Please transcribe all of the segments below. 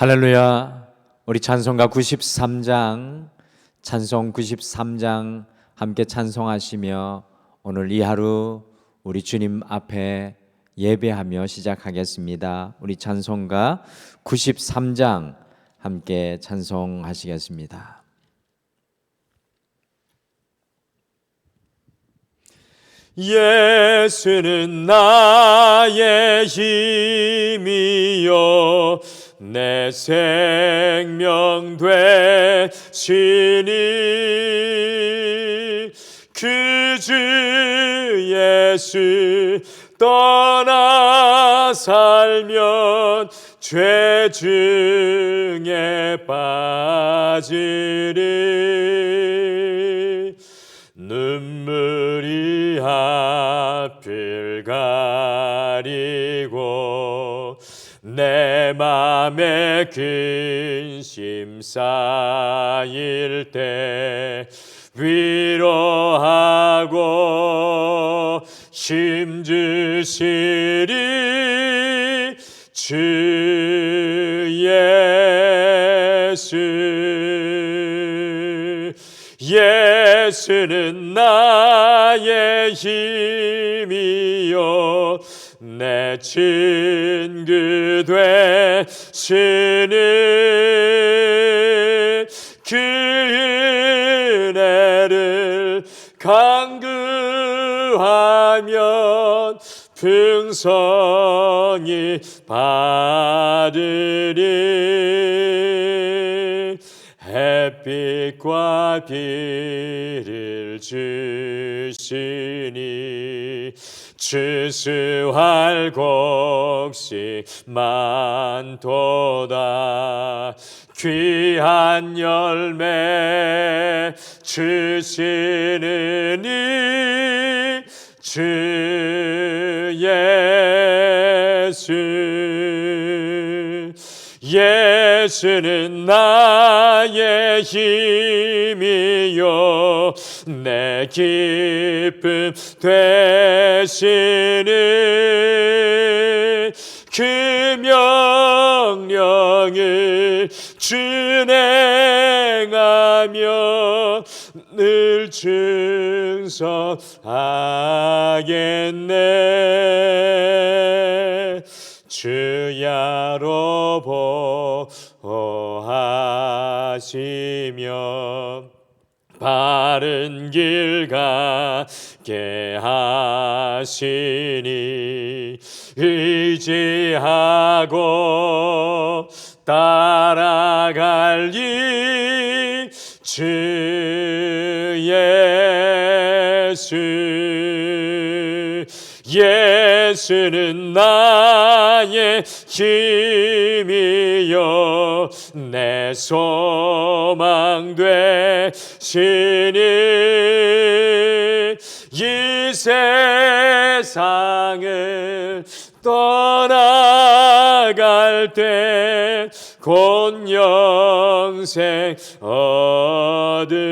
할렐루야. 우리 찬송가 93장 찬송 93장 함께 찬송하시며 오늘 이 하루 우리 주님 앞에 예배하며 시작하겠습니다. 우리 찬송가 93장 함께 찬송하시겠습니다. 예수는 나의 힘이요. 내 생명 되시니 그 주 예수 떠나 살면 죄 중에 빠지리 눈물이 앞을 가리고 내 맘에 근심 쌓일 때 위로하고 힘 주시리 주 예수 예수는 나의 힘이요. 내 친구 되시는 그 은혜를 강구하면 풍성히 받으리 햇빛과 비를 주시니 추수할 곡식 많도다. 귀한 열매 주시는 이 주 예수 예수는 나의 힘이요. 내 기쁨 되시는 그 명령을 준행하며 늘 충성하겠네 주야로 보호하시며 바른 길 가게 하시니 의지하고 따라갈 이 주 예수 예 수는 나의 힘이요. 내 소망 되시니 이 세상을 떠나갈 때 곧 영생 얻으리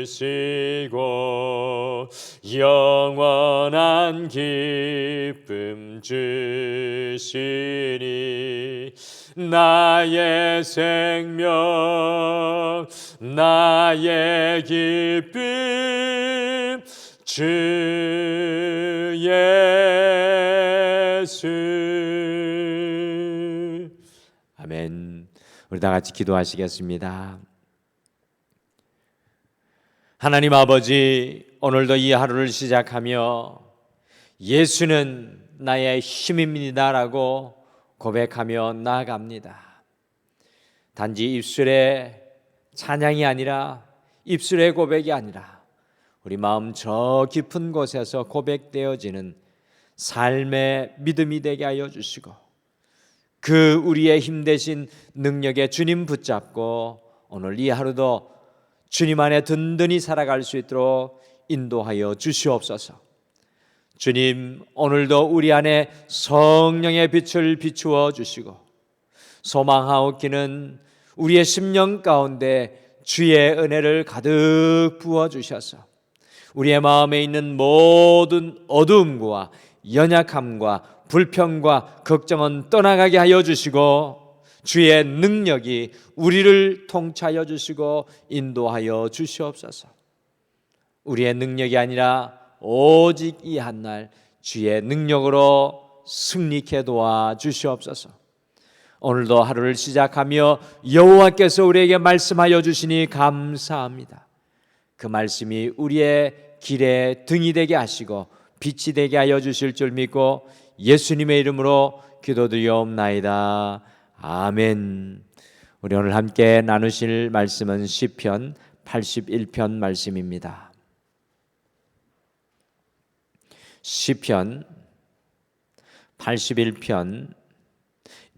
주시고 영원한 기쁨 주시니 나의 생명 나의 기쁨 주 예수 아멘. 우리 다 같이 기도하시겠습니다. 하나님 아버지, 오늘도 이 하루를 시작하며 예수는 나의 힘입니다라고 고백하며 나아갑니다. 단지 입술의 찬양이 아니라 입술의 고백이 아니라 우리 마음 저 깊은 곳에서 고백되어지는 삶의 믿음이 되게 하여 주시고 그 우리의 힘 대신 능력에 주님 붙잡고 오늘 이 하루도 주님 안에 든든히 살아갈 수 있도록 인도하여 주시옵소서. 주님, 오늘도 우리 안에 성령의 빛을 비추어 주시고 소망하옵기는 우리의 심령 가운데 주의 은혜를 가득 부어 주셔서 우리의 마음에 있는 모든 어두움과 연약함과 불평과 걱정은 떠나가게 하여 주시고 주의 능력이 우리를 통치하여 주시고 인도하여 주시옵소서. 우리의 능력이 아니라 오직 이 한 날 주의 능력으로 승리케 도와 주시옵소서. 오늘도 하루를 시작하며 여호와께서 우리에게 말씀하여 주시니 감사합니다. 그 말씀이 우리의 길에 등이 되게 하시고 빛이 되게 하여 주실 줄 믿고 예수님의 이름으로 기도드리옵나이다. 아멘. 우리 오늘 함께 나누실 말씀은 시편 81편 말씀입니다. 시편 81편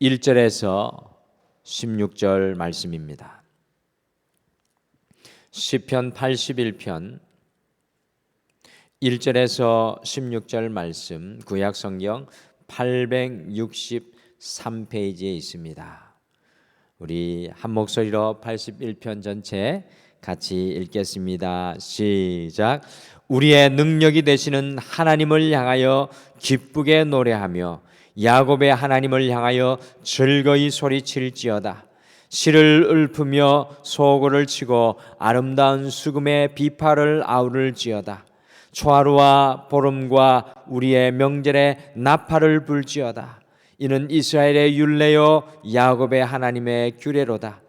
1절에서 16절 말씀입니다. 시편 81편 1절에서 16절 말씀 구약 성경 863페이지에 있습니다. 우리 한 목소리로 81편 전체 같이 읽겠습니다. 시작. 우리의 능력이 되시는 하나님을 향하여 기쁘게 노래하며 야곱의 하나님을 향하여 즐거이 소리칠지어다. 실을 읊으며 소고를 치고 아름다운 수금의 비파를 아우를지어다. 초하루와 보름과 우리의 명절에 나팔을 불지어다. 이는 이스라엘의 율례요 야곱의 하나님의 규례로다.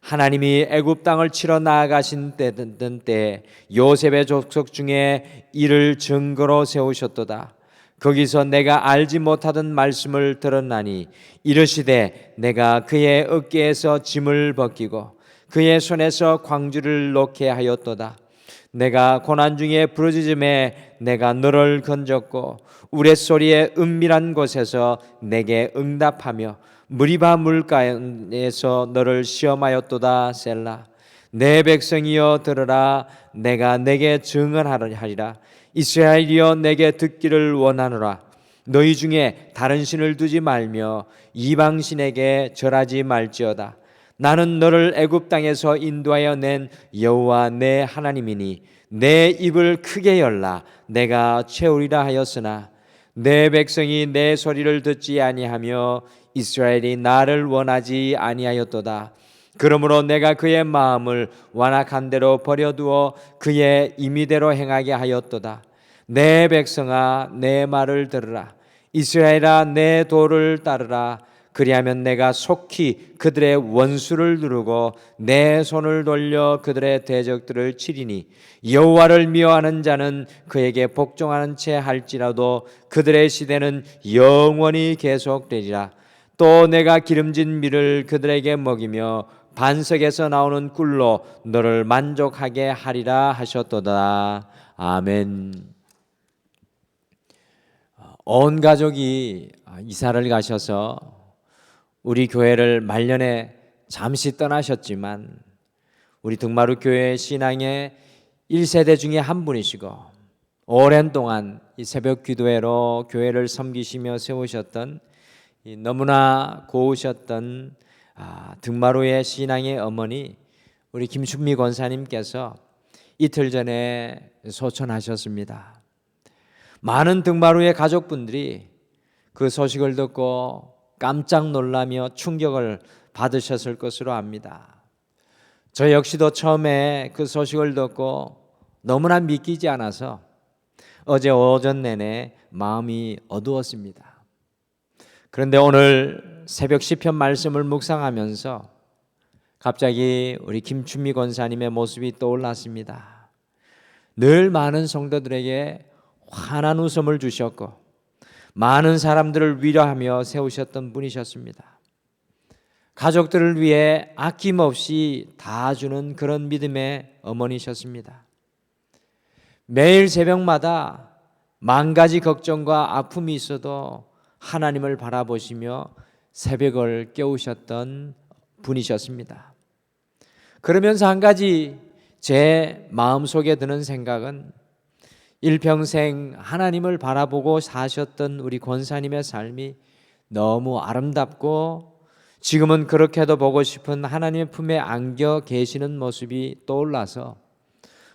하나님이 애굽 땅을 치러 나아가신 때든 때 요셉의 족속 중에 이를 증거로 세우셨도다. 거기서 내가 알지 못하던 말씀을 들었나니 이르시되 내가 그의 어깨에서 짐을 벗기고 그의 손에서 광주를 놓게 하였도다. 내가 고난 중에 부르짖음에 내가 너를 건졌고 우레소리의 은밀한 곳에서 내게 응답하며 무리바 물가에서 너를 시험하였도다 셀라. 내 백성이여 들으라 내가 내게 증언하리라. 이스라엘이여 내게 듣기를 원하노라. 너희 중에 다른 신을 두지 말며 이방 신에게 절하지 말지어다. 나는 너를 애굽 땅에서 인도하여 낸 여호와 내 하나님이니 내 입을 크게 열라. 내가 채우리라 하였으나 내 백성이 내 소리를 듣지 아니하며 이스라엘이 나를 원하지 아니하였도다. 그러므로 내가 그의 마음을 완악한 대로 버려두어 그의 임의대로 행하게 하였도다. 내 백성아 내 말을 들으라. 이스라엘아 내 도를 따르라. 그리하면 내가 속히 그들의 원수를 누르고 내 손을 돌려 그들의 대적들을 치리니 여호와를 미워하는 자는 그에게 복종하는 채 할지라도 그들의 시대는 영원히 계속되리라. 또 내가 기름진 밀을 그들에게 먹이며 반석에서 나오는 꿀로 너를 만족하게 하리라 하셨도다. 아멘. 온 가족이 이사를 가셔서 우리 교회를 말년에 잠시 떠나셨지만 우리 등마루 교회 신앙의 1세대 중에 한 분이시고 오랜 동안 이 새벽 기도회로 교회를 섬기시며 세우셨던 너무나 고우셨던 아, 등마루의 신앙의 어머니 우리 김춘미 권사님께서 이틀 전에 소천하셨습니다. 많은 등마루의 가족분들이 그 소식을 듣고 깜짝 놀라며 충격을 받으셨을 것으로 압니다. 저 역시도 처음에 그 소식을 듣고 너무나 믿기지 않아서 어제 오전 내내 마음이 어두웠습니다. 그런데 오늘 새벽 시편 말씀을 묵상하면서 갑자기 우리 김춘미 권사님의 모습이 떠올랐습니다. 늘 많은 성도들에게 환한 웃음을 주셨고 많은 사람들을 위로하며 세우셨던 분이셨습니다. 가족들을 위해 아낌없이 다 주는 그런 믿음의 어머니셨습니다. 매일 새벽마다 만 가지 걱정과 아픔이 있어도 하나님을 바라보시며 새벽을 깨우셨던 분이셨습니다. 그러면서 한 가지 제 마음속에 드는 생각은 일평생 하나님을 바라보고 사셨던 우리 권사님의 삶이 너무 아름답고 지금은 그렇게도 보고 싶은 하나님의 품에 안겨 계시는 모습이 떠올라서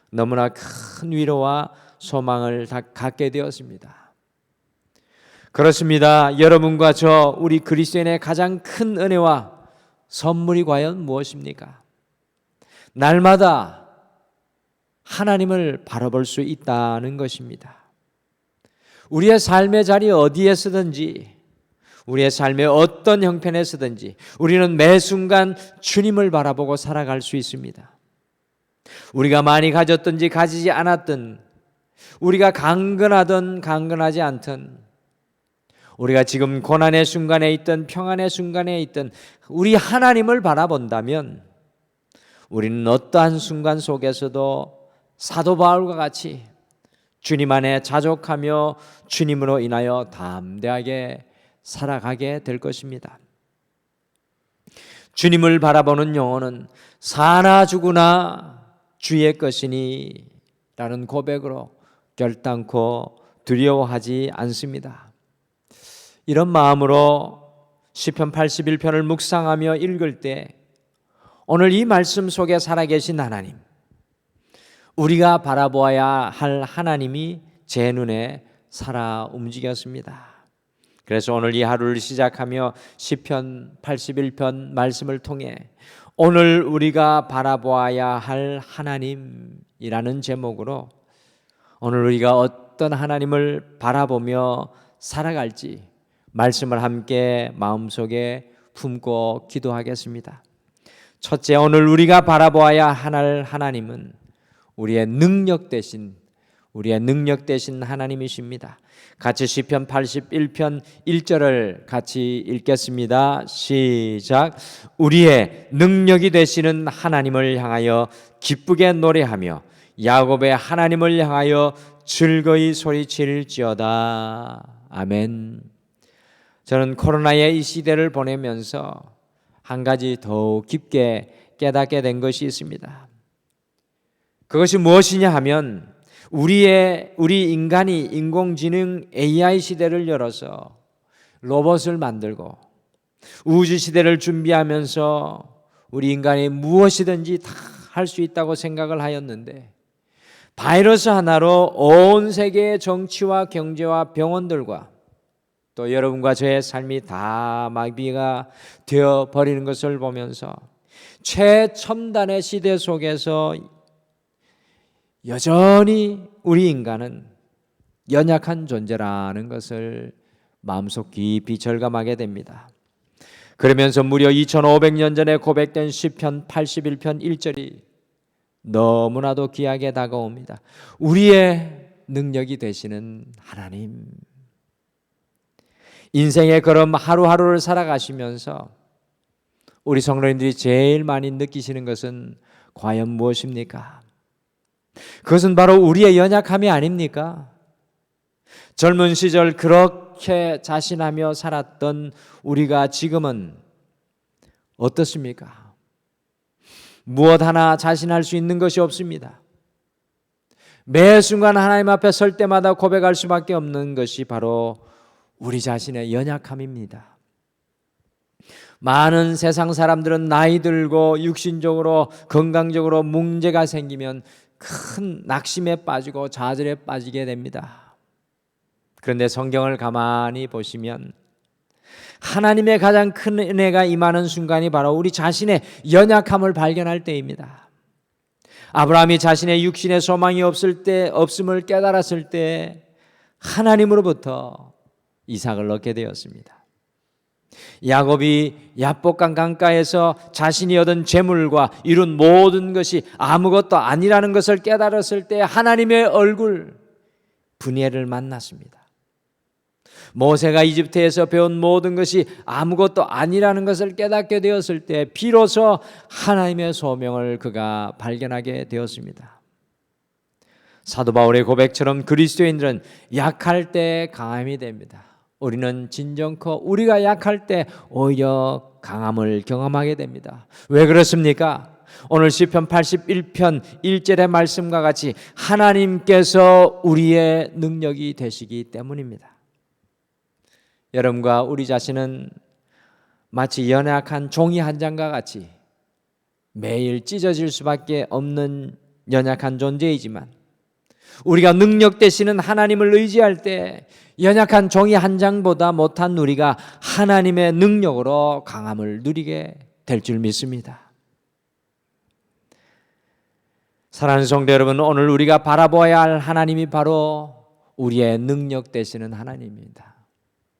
너무나 큰 위로와 소망을 다 갖게 되었습니다. 그렇습니다. 여러분과 저 우리 그리스도인의 가장 큰 은혜와 선물이 과연 무엇입니까? 날마다 하나님을 바라볼 수 있다는 것입니다. 우리의 삶의 자리 어디에 서든지 우리의 삶의 어떤 형편에 서든지 우리는 매 순간 주님을 바라보고 살아갈 수 있습니다. 우리가 많이 가졌든지 가지지 않았든 우리가 강건하든 강건하지 않든 우리가 지금 고난의 순간에 있든 평안의 순간에 있든 우리 하나님을 바라본다면 우리는 어떠한 순간 속에서도 사도 바울과 같이 주님 안에 자족하며 주님으로 인하여 담대하게 살아가게 될 것입니다. 주님을 바라보는 영혼은 사나 죽으나 주의 것이니 라는 고백으로 결단코 두려워하지 않습니다. 이런 마음으로 시편 81편을 묵상하며 읽을 때 오늘 이 말씀 속에 살아계신 하나님 우리가 바라보아야 할 하나님이 제 눈에 살아 움직였습니다. 그래서 오늘 이 하루를 시작하며 시편 81편 말씀을 통해 오늘 우리가 바라보아야 할 하나님이라는 제목으로 오늘 우리가 어떤 하나님을 바라보며 살아갈지 말씀을 함께 마음속에 품고 기도하겠습니다. 첫째 오늘 우리가 바라보아야 할 하나님은 우리의 능력 대신 우리의 능력 대신 하나님이십니다. 같이 시편 81편 1절을 같이 읽겠습니다. 시작. 우리의 능력이 되시는 하나님을 향하여 기쁘게 노래하며 야곱의 하나님을 향하여 즐거이 소리칠지어다. 아멘. 저는 코로나의 이 시대를 보내면서 한 가지 더욱 깊게 깨닫게 된 것이 있습니다. 그것이 무엇이냐 하면 우리의 우리 인간이 인공지능 AI 시대를 열어서 로봇을 만들고 우주 시대를 준비하면서 우리 인간이 무엇이든지 다 할 수 있다고 생각을 하였는데 바이러스 하나로 온 세계의 정치와 경제와 병원들과 또 여러분과 저의 삶이 다 마비가 되어 버리는 것을 보면서 최첨단의 시대 속에서 여전히 우리 인간은 연약한 존재라는 것을 마음속 깊이 절감하게 됩니다. 그러면서 무려 2500년 전에 고백된 시편 81편 1절이 너무나도 귀하게 다가옵니다. 우리의 능력이 되시는 하나님. 인생의 걸음 하루하루를 살아가시면서 우리 성도님들이 제일 많이 느끼시는 것은 과연 무엇입니까? 그것은 바로 우리의 연약함이 아닙니까? 젊은 시절 그렇게 자신하며 살았던 우리가 지금은 어떻습니까? 무엇 하나 자신할 수 있는 것이 없습니다. 매 순간 하나님 앞에 설 때마다 고백할 수밖에 없는 것이 바로 우리 자신의 연약함입니다. 많은 세상 사람들은 나이 들고 육신적으로 건강적으로 문제가 생기면 큰 낙심에 빠지고 좌절에 빠지게 됩니다. 그런데 성경을 가만히 보시면 하나님의 가장 큰 은혜가 임하는 순간이 바로 우리 자신의 연약함을 발견할 때입니다. 아브라함이 자신의 육신의 소망이 없을 때 없음을 깨달았을 때 하나님으로부터 이삭을 얻게 되었습니다. 야곱이 야복강 강가에서 자신이 얻은 재물과 이룬 모든 것이 아무것도 아니라는 것을 깨달았을 때 하나님의 얼굴 분예를 만났습니다. 모세가 이집트에서 배운 모든 것이 아무것도 아니라는 것을 깨닫게 되었을 때 비로소 하나님의 소명을 그가 발견하게 되었습니다. 사도 바울의 고백처럼 그리스도인들은 약할 때 강함이 됩니다. 우리는 진정커 우리가 약할 때 오히려 강함을 경험하게 됩니다. 왜 그렇습니까? 오늘 시편 81편 1절의 말씀과 같이 하나님께서 우리의 능력이 되시기 때문입니다. 여러분과 우리 자신은 마치 연약한 종이 한 장과 같이 매일 찢어질 수밖에 없는 연약한 존재이지만 우리가 능력 되시는 하나님을 의지할 때 연약한 종이 한 장보다 못한 우리가 하나님의 능력으로 강함을 누리게 될 줄 믿습니다. 사랑하는 성도 여러분, 오늘 우리가 바라보아야 할 하나님이 바로 우리의 능력 되시는 하나님입니다.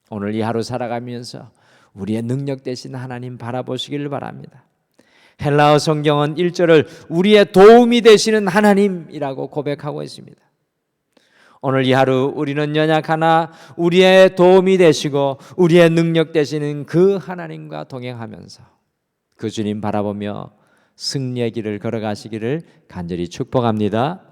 오늘 이 하루 살아가면서 우리의 능력 되신 하나님 바라보시길 바랍니다. 헬라어 성경은 1절을 우리의 도움이 되시는 하나님이라고 고백하고 있습니다. 오늘 이 하루 우리는 연약하나 우리의 도움이 되시고 우리의 능력 되시는 그 하나님과 동행하면서 그 주님 바라보며 승리의 길을 걸어가시기를 간절히 축복합니다.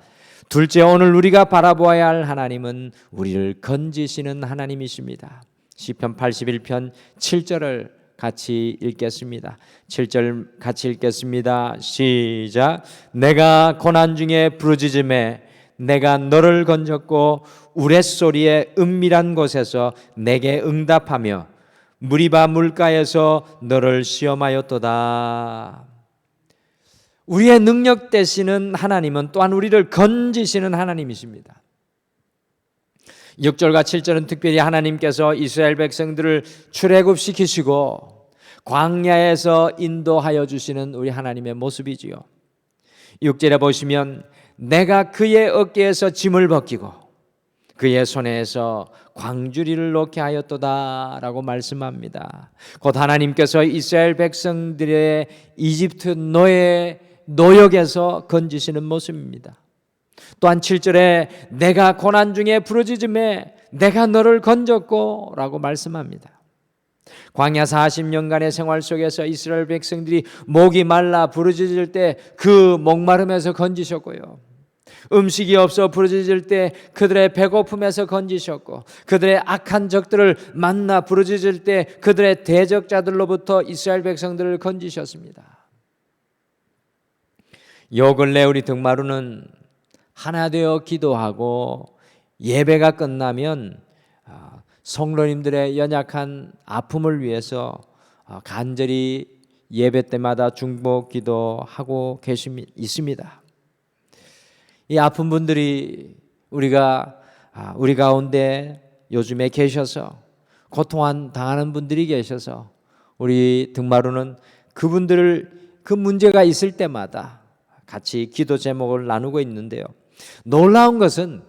둘째 오늘 우리가 바라보아야 할 하나님은 우리를 건지시는 하나님이십니다. 시편 81편 7절을 같이 읽겠습니다. 7절 같이 읽겠습니다. 시작. 내가 고난 중에 부르짖음에 내가 너를 건졌고 우레소리의 은밀한 곳에서 내게 응답하며 무리바 물가에서 너를 시험하였도다. 우리의 능력 되시는 하나님은 또한 우리를 건지시는 하나님이십니다. 6절과 7절은 특별히 하나님께서 이스라엘 백성들을 출애굽시키시고 광야에서 인도하여 주시는 우리 하나님의 모습이지요. 6절에 보시면 내가 그의 어깨에서 짐을 벗기고 그의 손에서 광주리를 놓게 하였도다라고 말씀합니다. 곧 하나님께서 이스라엘 백성들의 이집트 노예 노역에서 건지시는 모습입니다. 또한 7절에 내가 고난 중에 부르짖음에 내가 너를 건졌고라고 말씀합니다. 광야 40년간의 생활 속에서 이스라엘 백성들이 목이 말라 부르짖을 때 그 목마름에서 건지셨고요. 음식이 없어 부르짖을 때 그들의 배고픔에서 건지셨고 그들의 악한 적들을 만나 부르짖을 때 그들의 대적자들로부터 이스라엘 백성들을 건지셨습니다. 요 근래 우리 등마루는 하나 되어 기도하고 예배가 끝나면 아, 성도님들의 연약한 아픔을 위해서 아, 간절히 예배 때마다 중복 기도하고 계십 있습니다. 이 아픈 분들이 우리가 아, 우리 가운데 요즘에 계셔서 고통 당하는 분들이 계셔서 우리 등마루는 그분들을 그 문제가 있을 때마다 같이 기도 제목을 나누고 있는데요. 놀라운 것은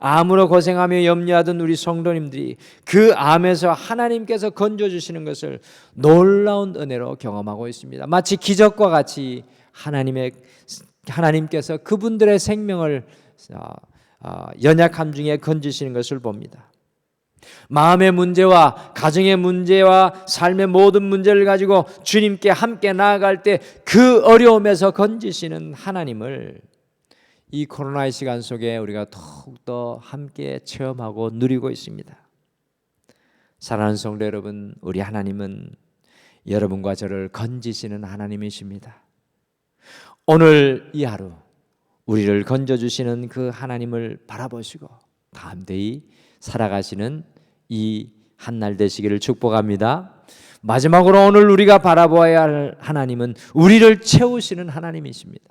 암으로 고생하며 염려하던 우리 성도님들이 그 암에서 하나님께서 건져 주시는 것을 놀라운 은혜로 경험하고 있습니다. 마치 기적과 같이 하나님의 하나님께서 그분들의 생명을 어, 어, 연약함 중에 건지시는 것을 봅니다. 마음의 문제와 가정의 문제와 삶의 모든 문제를 가지고 주님께 함께 나아갈 때 그 어려움에서 건지시는 하나님을 이 코로나의 시간 속에 우리가 더욱더 함께 체험하고 누리고 있습니다. 사랑하는 성도 여러분, 우리 하나님은 여러분과 저를 건지시는 하나님이십니다. 오늘 이 하루 우리를 건져주시는 그 하나님을 바라보시고 담대히 살아가시는 이 한날 되시기를 축복합니다. 마지막으로 오늘 우리가 바라보아야 할 하나님은 우리를 채우시는 하나님이십니다.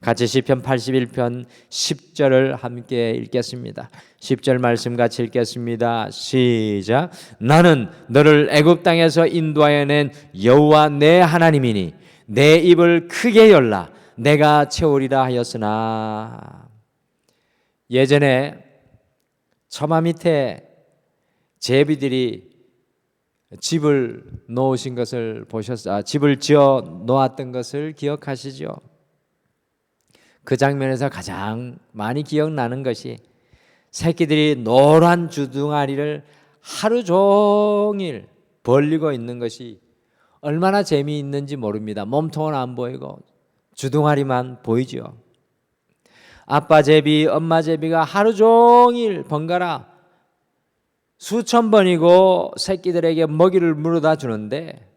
같이 시편 81편 10절을 함께 읽겠습니다. 10절 말씀 같이 읽겠습니다. 시작. 나는 너를 애굽 땅에서 인도하여 낸 여호와 내 하나님이니 내 입을 크게 열라 내가 채우리라 하였으나 예전에 처마 밑에 제비들이 집을 놓으신 것을 보셨 아, 집을 지어 놓았던 것을 기억하시죠? 그 장면에서 가장 많이 기억나는 것이 새끼들이 노란 주둥아리를 하루 종일 벌리고 있는 것이 얼마나 재미있는지 모릅니다. 몸통은 안 보이고 주둥아리만 보이죠. 아빠 제비, 엄마 제비가 하루 종일 번갈아 수천 번이고 새끼들에게 먹이를 물어다 주는데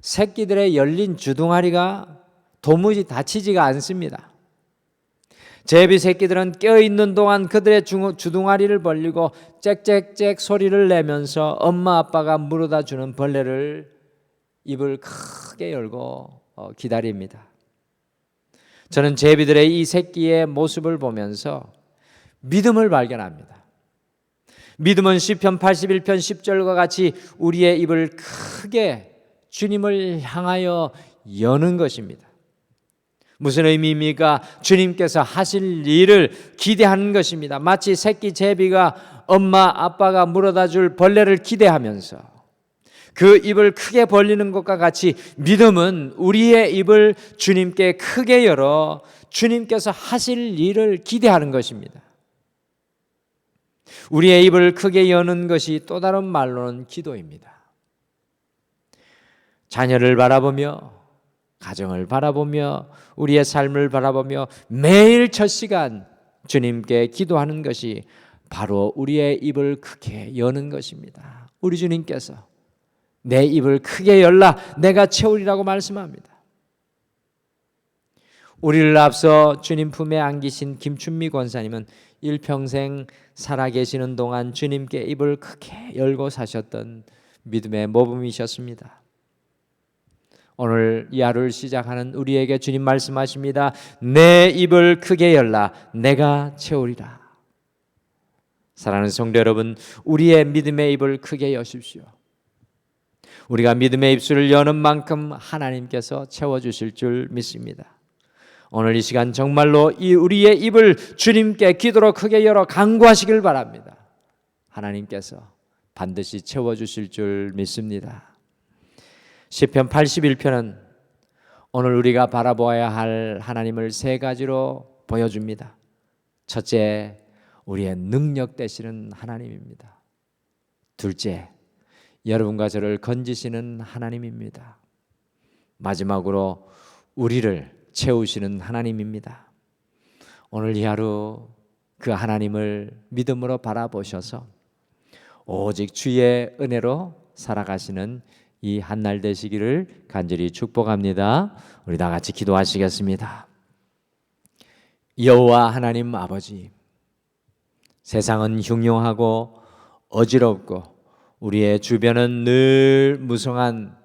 새끼들의 열린 주둥아리가 도무지 다치지가 않습니다. 제비 새끼들은 깨어 있는 동안 그들의 주둥아리를 벌리고 짹짹짹 소리를 내면서 엄마 아빠가 물어다 주는 벌레를 입을 크게 열고 어, 기다립니다. 저는 제비들의 이 새끼의 모습을 보면서 믿음을 발견합니다. 믿음은 시편 81편 10절과 같이 우리의 입을 크게 주님을 향하여 여는 것입니다. 무슨 의미입니까? 주님께서 하실 일을 기대하는 것입니다. 마치 새끼 제비가 엄마 아빠가 물어다 줄 벌레를 기대하면서 그 입을 크게 벌리는 것과 같이 믿음은 우리의 입을 주님께 크게 열어 주님께서 하실 일을 기대하는 것입니다. 우리의 입을 크게 여는 것이 또 다른 말로는 기도입니다. 자녀를 바라보며 가정을 바라보며 우리의 삶을 바라보며 매일 첫 시간 주님께 기도하는 것이 바로 우리의 입을 크게 여는 것입니다. 우리 주님께서 내 입을 크게 열라 내가 채우리라고 말씀합니다. 우리를 앞서 주님 품에 안기신 김춘미 권사님은 일평생 살아계시는 동안 주님께 입을 크게 열고 사셨던 믿음의 모범이셨습니다. 오늘 이 하루를 시작하는 우리에게 주님 말씀하십니다. 내 입을 크게 열라 내가 채우리라. 사랑하는 성도 여러분, 우리의 믿음의 입을 크게 여십시오. 우리가 믿음의 입술을 여는 만큼 하나님께서 채워 주실 줄 믿습니다. 오늘 이 시간 정말로 이 우리의 입을 주님께 기도로 크게 열어 간구하시길 바랍니다. 하나님께서 반드시 채워 주실 줄 믿습니다. 시편 81편은 오늘 우리가 바라보아야 할 하나님을 세 가지로 보여줍니다. 첫째, 우리의 능력 되시는 하나님입니다. 둘째, 여러분과 저를 건지시는 하나님입니다. 마지막으로 우리를 채우시는 하나님입니다. 오늘 이 하루 그 하나님을 믿음으로 바라보셔서 오직 주의 은혜로 살아가시는 이 한날 되시기를 간절히 축복합니다. 우리 다 같이 기도하시겠습니다. 여호와 하나님 아버지 세상은 흉흉하고 어지럽고 우리의 주변은 늘 무성한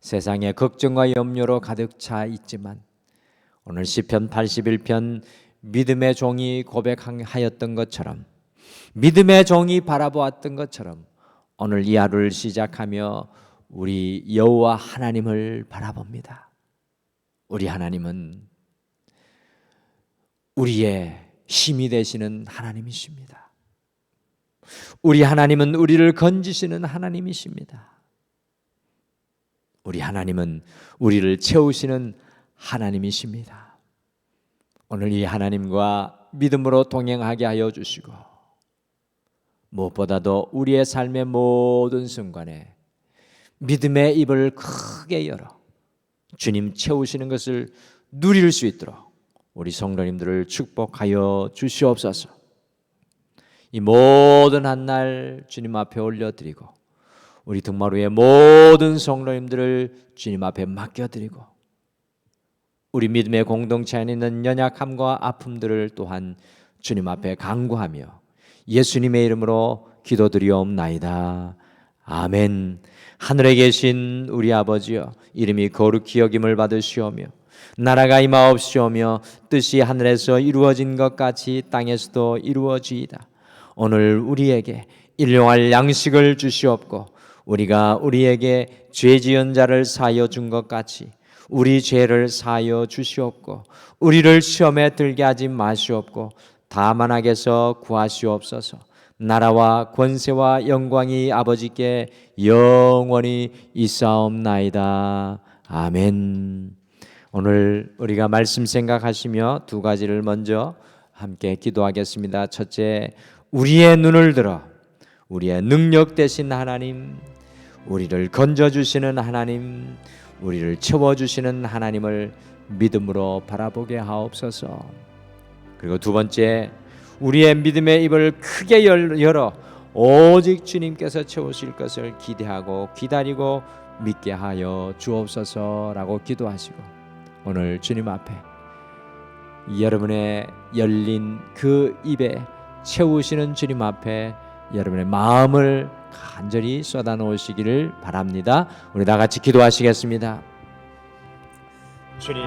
세상의 걱정과 염려로 가득 차 있지만 오늘 시편 81편 믿음의 종이 고백하였던 것처럼 믿음의 종이 바라보았던 것처럼 오늘 이 하루를 시작하며 우리 여호와 하나님을 바라봅니다. 우리 하나님은 우리의 힘이 되시는 하나님이십니다. 우리 하나님은 우리를 건지시는 하나님이십니다. 우리 하나님은 우리를 채우시는 하나님이십니다. 오늘 이 하나님과 믿음으로 동행하게 하여 주시고 무엇보다도 우리의 삶의 모든 순간에 믿음의 입을 크게 열어 주님 채우시는 것을 누릴 수 있도록 우리 성도님들을 축복하여 주시옵소서. 이 모든 한 날 주님 앞에 올려드리고 우리 등마루 위의 모든 성도님들을 주님 앞에 맡겨드리고 우리 믿음의 공동체 안에 있는 연약함과 아픔들을 또한 주님 앞에 강구하며 예수님의 이름으로 기도드리옵나이다. 아멘. 하늘에 계신 우리 아버지여 이름이 거룩히 여김을 받으시오며 나라가 임하옵시오며 뜻이 하늘에서 이루어진 것 같이 땅에서도 이루어지이다. 오늘 우리에게 일용할 양식을 주시옵고 우리가 우리에게 죄 지은 자를 사여 준 것 같이 우리 죄를 사여 주시옵고 우리를 시험에 들게 하지 마시옵고 다만 악에서 구하시옵소서. 나라와 권세와 영광이 아버지께 영원히 있사옵나이다. 아멘. 오늘 우리가 말씀 생각하시며 두 가지를 먼저 함께 기도하겠습니다. 첫째, 우리의 눈을 들어 우리의 능력 되신 하나님, 우리를 건져 주시는 하나님, 우리를 채워 주시는 하나님을 믿음으로 바라보게 하옵소서. 그리고 두 번째, 우리의 믿음의 입을 크게 열어 오직 주님께서 채우실 것을 기대하고 기다리고 믿게 하여 주옵소서라고 기도하시고 오늘 주님 앞에 여러분의 열린 그 입에 채우시는 주님 앞에 여러분의 마음을 간절히 쏟아 놓으시기를 바랍니다. 우리 다 같이 기도하시겠습니다. 주님